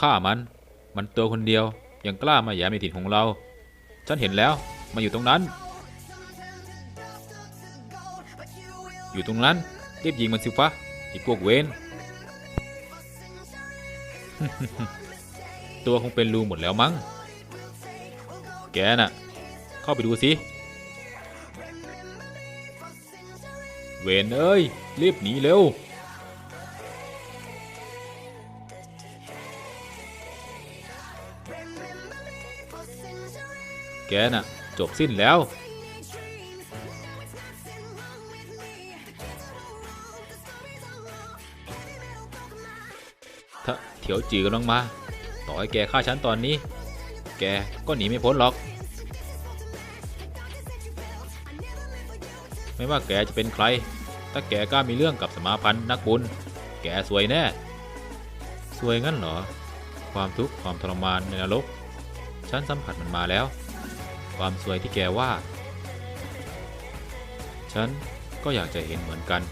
ฆ่ามัน มันตัวคนเดียว ยังกล้ามาแย่ในถิ่นของเรา ฉันเห็นแล้ว มาอยู่ตรงนั้น อยู่ตรงนั้นเรียบยิงมันสิฟะไอ้พวกเวนตัวคงเป็นรูหมดแล้วมั้ง แกน่ะ เข้าไปดูสิ เวนเอ้ยรีบหนีเร็ว แกน่ะ จบสิ้นแล้ว ถ้าเถียวจือกำลังมา ต่อให้แกฆ่าฉันตอนนี้ แกก็หนีไม่พ้นหรอก ไม่ว่าแกจะเป็นใคร ถ้าแกกล้ามีเรื่องกับสมาพันธ์นักบุญ แกสวยแน่ สวยงั้นเหรอ ความทุกข์ความทรมานในนรก ฉันสัมผัสมันมาแล้ว ความสวยที่แกว่า ฉันก็อยากจะเห็นเหมือนกัน